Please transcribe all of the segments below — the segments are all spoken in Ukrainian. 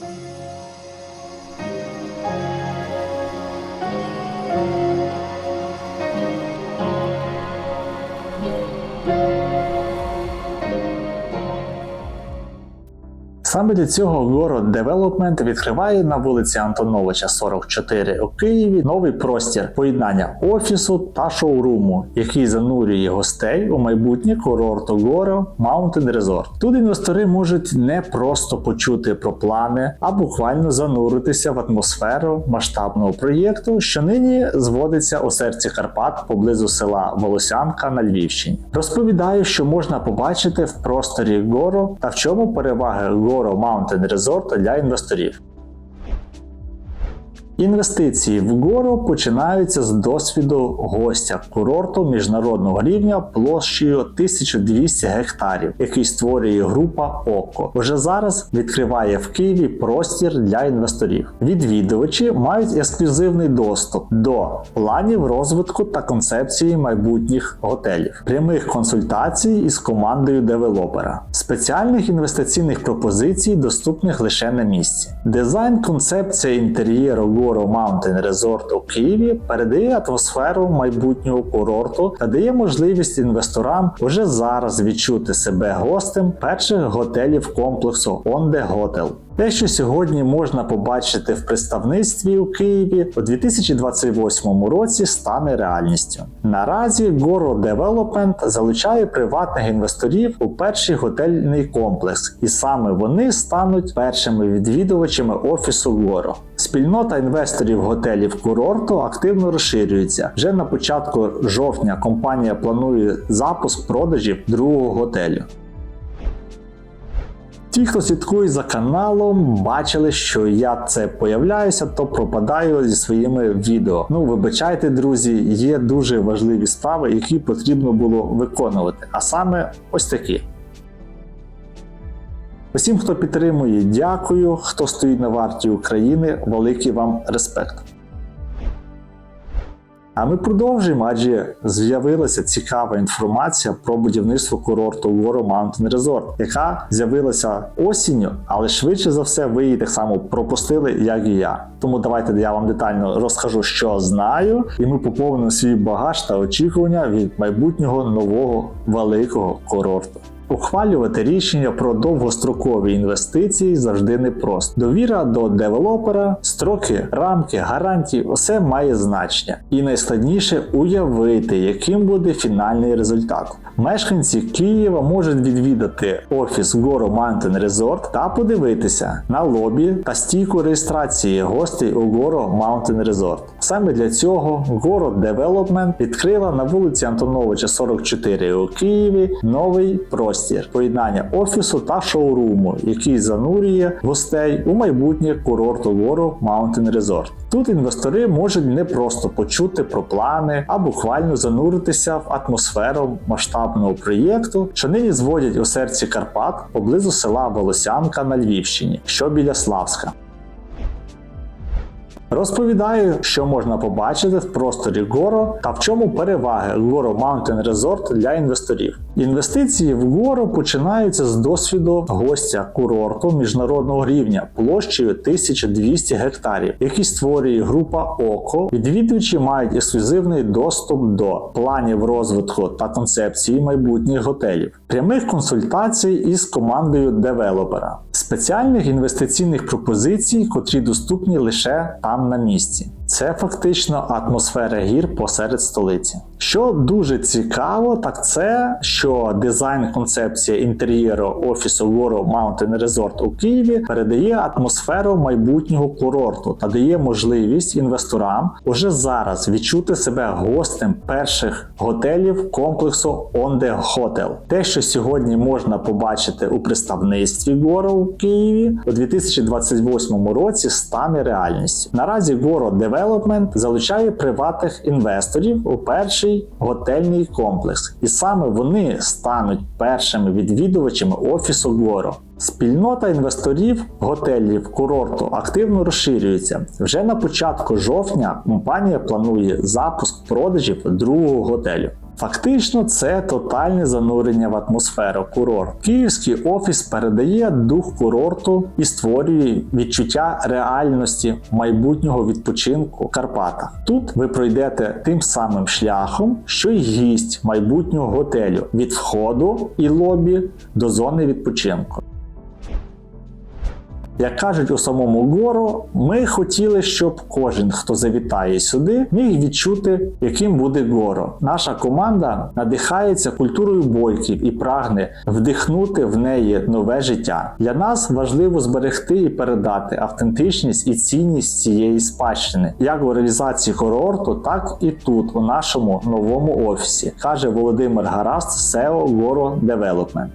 Thank you. Саме для цього Город Девелопмент відкриває на вулиці Антоновича 44 у Києві новий простір поєднання офісу та шоуруму, який занурює гостей у майбутнє курорту Горо Mountain Resort. Тут інвестори можуть не просто почути про плани, а буквально зануритися в атмосферу масштабного проєкту, що нині зводиться у серці Карпат поблизу села Волосянка на Львівщині. Розповідаю, що можна побачити в просторі Горо та в чому переваги Горо Mountain Resort для інвесторів. Інвестиції в гору починаються з досвіду гостя курорту міжнародного рівня площею 1200 гектарів, який створює група ОКО. Уже зараз відкриває в Києві простір для інвесторів. Відвідувачі мають ексклюзивний доступ до планів розвитку та концепції майбутніх готелів, прямих консультацій із командою девелопера, спеціальних інвестиційних пропозицій, доступних лише на місці. Дизайн концепція інтер'єру Goro Mountain Resort у Києві передає атмосферу майбутнього курорту та дає можливість інвесторам уже зараз відчути себе гостем перших готелів комплексу Онде Hotel. Те, що сьогодні можна побачити в представництві у Києві у 2028 році, стане реальністю. Наразі Goro Development залучає приватних інвесторів у перший готельний комплекс, і саме вони стануть першими відвідувачами офісу Goro. Спільнота інвесторів готелів курорту активно розширюється. Вже на початку жовтня компанія планує запуск продажів другого готелю. Ті, хто слідкує за каналом, бачили, що я це появляюся, то пропадаю зі своїми відео. Ну, вибачайте, друзі, є дуже важливі справи, які потрібно було виконувати. А саме ось такі. Усім, хто підтримує, дякую. Хто стоїть на варті України, великий вам респект. А ми продовжуємо, адже з'явилася цікава інформація про будівництво курорту Goro Mountain Resort, яка з'явилася осінню, але швидше за все ви її так само пропустили, як і я. Тому давайте я вам детально розкажу, що знаю, і ми поповнимо свій багаж та очікування від майбутнього нового великого курорту. Ухвалювати рішення про довгострокові інвестиції завжди непросто. Довіра до девелопера, строки, рамки, гарантії усе має значення. І найскладніше уявити, яким буде фінальний результат. Мешканці Києва можуть відвідати офіс Goro Mountain Resort та подивитися на лобі та стійку реєстрації гостей у Goro Mountain Resort. Саме для цього Goro Development відкрила на вулиці Антоновича 44 у Києві новий простір поєднання офісу та шоуруму, який занурює гостей у майбутнє курорту Лору Mountain Resort. Тут інвестори можуть не просто почути про плани, а буквально зануритися в атмосферу масштабного проєкту, що нині зводять у серці Карпат поблизу села Волосянка на Львівщині, що біля Славська. Розповідаю, що можна побачити в просторі Горо та в чому переваги Горо Mountain Resort для інвесторів. Інвестиції в Горо починаються з досвіду гостя курорту міжнародного рівня площею 1200 гектарів, який створює група ОКО. Відвідувачі мають ексклюзивний доступ до планів розвитку та концепції майбутніх готелів, прямих консультацій із командою девелопера, спеціальних інвестиційних пропозицій, котрі доступні лише там на місці. Це фактично атмосфера гір посеред столиці. Що дуже цікаво, так це що дизайн концепція інтер'єру офісу Goro Mountain Resort у Києві передає атмосферу майбутнього курорту та дає можливість інвесторам уже зараз відчути себе гостем перших готелів комплексу On The Hotel. Те, що сьогодні можна побачити у представництві Goro у Києві у 2028 році, стане реальністю. Наразі Goro Development залучає приватних інвесторів у перший готельний комплекс, і саме вони стануть першими відвідувачами офісу Goro. Спільнота інвесторів готелів курорту активно розширюється. Вже на початку жовтня компанія планує запуск продажів другого готелю. Фактично, це тотальне занурення в атмосферу курорт. Київський офіс передає дух курорту і створює відчуття реальності майбутнього відпочинку в Карпатах. Тут ви пройдете тим самим шляхом, що й гість майбутнього готелю від входу і лобі до зони відпочинку. Як кажуть у самому гору, ми хотіли, щоб кожен, хто завітає сюди, міг відчути, яким буде горо. Наша команда надихається культурою бойків і прагне вдихнути в неї нове життя. Для нас важливо зберегти і передати автентичність і цінність цієї спадщини, як у реалізації курорту, так і тут, у нашому новому офісі, каже Володимир Гараст, SEO Goro Development.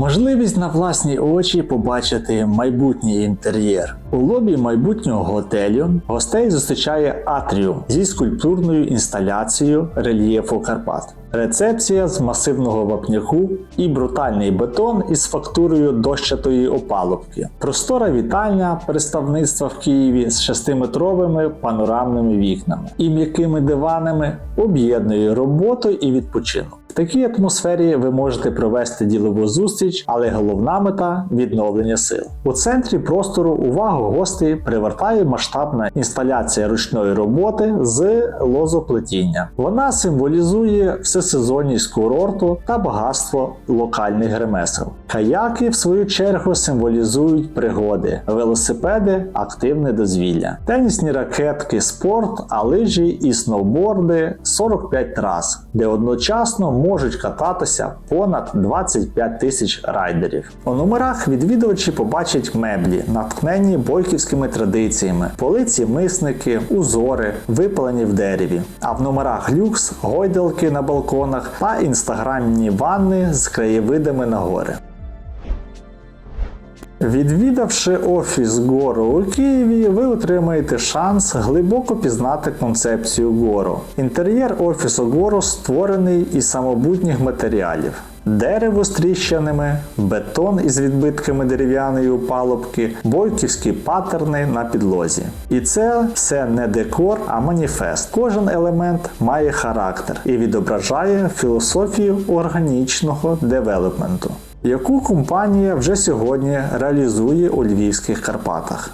Можливість на власні очі побачити майбутній інтер'єр. У лобі майбутнього готелю гостей зустрічає атріум зі скульптурною інсталяцією рельєфу Карпат. Рецепція з масивного вапняку і брутальний бетон із фактурою дощатої опалубки. Простора вітальня представництва в Києві з шестиметровими панорамними вікнами і м'якими диванами об'єднує роботу і відпочинок. В такій атмосфері ви можете провести ділову зустріч, але головна мета відновлення сил. У центрі простору увагу гостей привертає масштабна інсталяція ручної роботи з лозоплетіння. Вона символізує всесезонність курорту та багатство локальних ремесел. Каяки, в свою чергу, символізують пригоди, велосипеди активне дозвілля, тенісні ракетки, спорт, а лижі і сноуборди 45 трас, де одночасно можуть кататися понад 25 тисяч райдерів. У номерах відвідувачі побачать меблі, наткнені бойківськими традиціями, полиці мисники, узори, випалені в дереві. А в номерах люкс, гойдалки на балконах та інстаграмні ванни з краєвидами на гори. Відвідавши офіс Гору у Києві, ви отримаєте шанс глибоко пізнати концепцію Гору. Інтер'єр офісу Гору створений із самобутніх матеріалів. Дерево з тріщинами, бетон із відбитками дерев'яної опалубки, бойківські паттерни на підлозі. І це все не декор, а маніфест. Кожен елемент має характер і відображає філософію органічного девелопменту яку компанія вже сьогодні реалізує у Львівських Карпатах.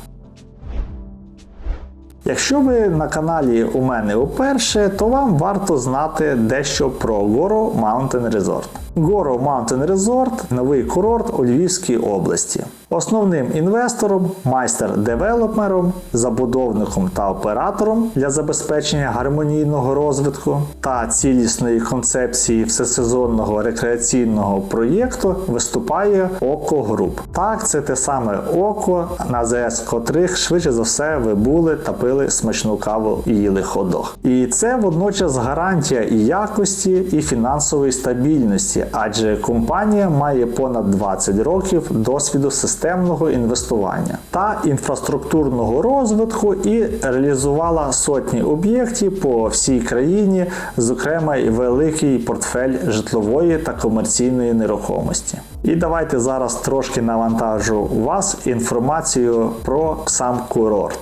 Якщо ви на каналі у мене уперше, то вам варто знати дещо про Goro Mountain Resort. Goro Mountain Resort – новий курорт у Львівській області. Основним інвестором, майстер-девелопером, забудовником та оператором для забезпечення гармонійного розвитку та цілісної концепції всесезонного рекреаційного проєкту виступає Око Груп. Так, це те саме око, на ЗС котрих швидше за все ви були та пили смачну каву і їли ходох. І це водночас гарантія і якості, і фінансової стабільності, адже компанія має понад 20 років досвіду системного інвестування та інфраструктурного розвитку і реалізувала сотні об'єктів по всій країні, зокрема і великий портфель житлової та комерційної нерухомості. І давайте зараз трошки навантажу вас інформацією про сам курорт.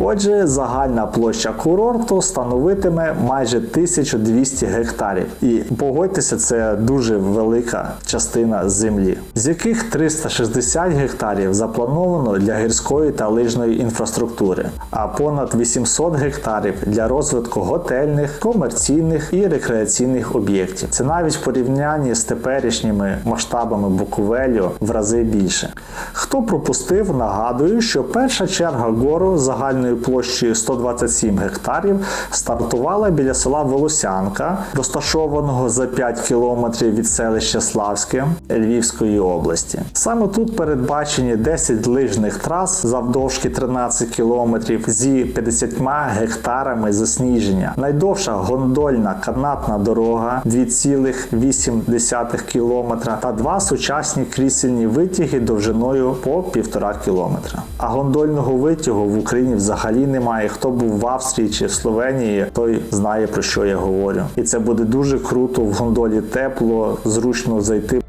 Отже, загальна площа курорту становитиме майже 1200 гектарів. І погодьтеся, це дуже велика частина землі, з яких 360 гектарів заплановано для гірської та лижної інфраструктури, а понад 800 гектарів для розвитку готельних, комерційних і рекреаційних об'єктів. Це навіть в порівнянні з теперішніми масштабами Буковелю в рази більше. Хто пропустив, нагадую, що перша черга гору загальною площею 127 гектарів стартувала біля села Волосянка, розташованого за 5 кілометрів від селища Славське Львівської області. Саме тут передбачені 10 лижних трас завдовжки 13 кілометрів зі 50 гектарами засніження. Найдовша гондольна канатна дорога 2,8 кілометра та два сучасні крісельні витяги довжиною по 1,5 кілометра. А гондольного витягу в Україні взагалі немає. Хто був в Австрії чи в Словенії, той знає про що я говорю. І це буде дуже круто в гондолі тепло, зручно зайти.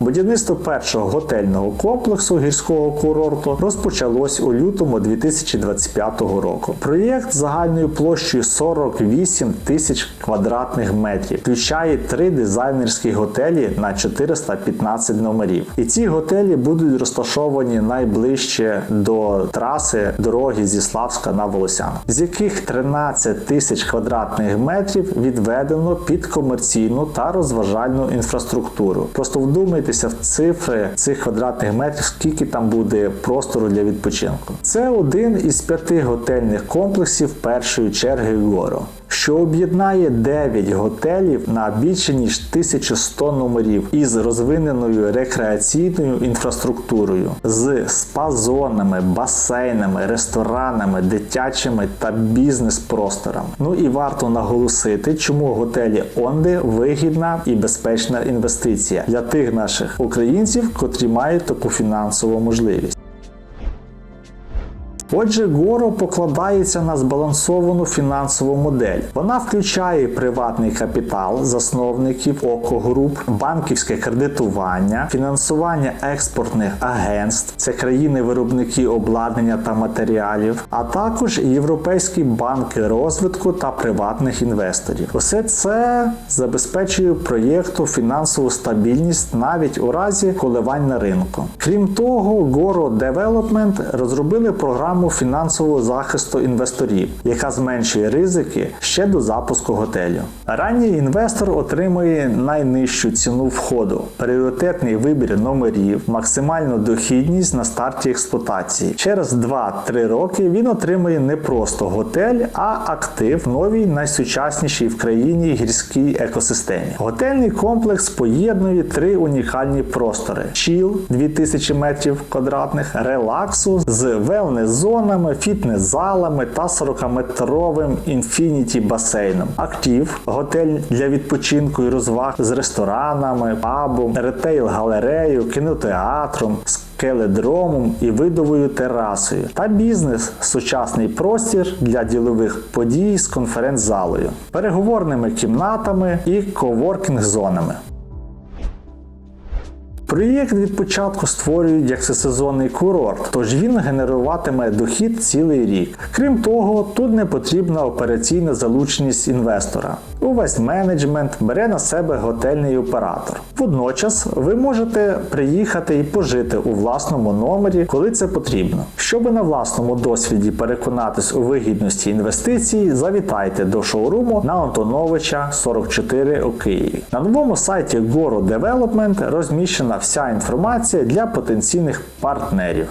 Будівництво першого готельного комплексу гірського курорту розпочалось у лютому 2025 року. Проєкт загальною площею 48 тисяч квадратних метрів включає три дизайнерські готелі на 415 номерів. І ці готелі будуть розташовані найближче до траси дороги зі Славська на Волосян, з яких 13 тисяч квадратних метрів відведено під комерційну та розважальну інфраструктуру. Просто вдумайтеся в цифри цих квадратних метрів, скільки там буде простору для відпочинку. Це один із п'яти готельних комплексів першої черги гору. Що об'єднає 9 готелів на більше ніж 1100 номерів із розвиненою рекреаційною інфраструктурою, з спа-зонами, басейнами, ресторанами, дитячими та бізнес-просторами. Ну і варто наголосити, чому готелі Онди вигідна і безпечна інвестиція для тих наших українців, котрі мають таку фінансову можливість. Отже, Горо покладається на збалансовану фінансову модель. Вона включає приватний капітал засновників ОКО груп, банківське кредитування, фінансування експортних агентств, це країни-виробники обладнання та матеріалів, а також європейські банки розвитку та приватних інвесторів. Усе це забезпечує проєкту фінансову стабільність навіть у разі коливань на ринку. Крім того, Goro Development розробили програму фінансового захисту інвесторів, яка зменшує ризики ще до запуску готелю. Ранній інвестор отримує найнижчу ціну входу, пріоритетний вибір номерів, максимальну дохідність на старті експлуатації. Через 2-3 роки він отримує не просто готель, а актив в новій найсучаснішій в країні гірській екосистемі. Готельний комплекс поєднує три унікальні простори: чіл 2000 метрів квадратних, релаксу з велнес-зонами, фітнес-залами та 40-метровим інфініті басейном. Актив готель для відпочинку і розваг з ресторанами, пабом, ретейл-галерею, кінотеатром. Келедромом і видовою терасою та бізнес сучасний простір для ділових подій з конференц-залою, переговорними кімнатами і коворкінг-зонами. Проєкт від початку створюють як всесезонний курорт, тож він генеруватиме дохід цілий рік. Крім того, тут не потрібна операційна залученість інвестора. Увесь менеджмент бере на себе готельний оператор. Водночас ви можете приїхати і пожити у власному номері, коли це потрібно. Щоб на власному досвіді переконатись у вигідності інвестицій, завітайте до шоуруму на Антоновича 44 у Києві. На новому сайті Goro Development розміщена вся інформація для потенційних партнерів.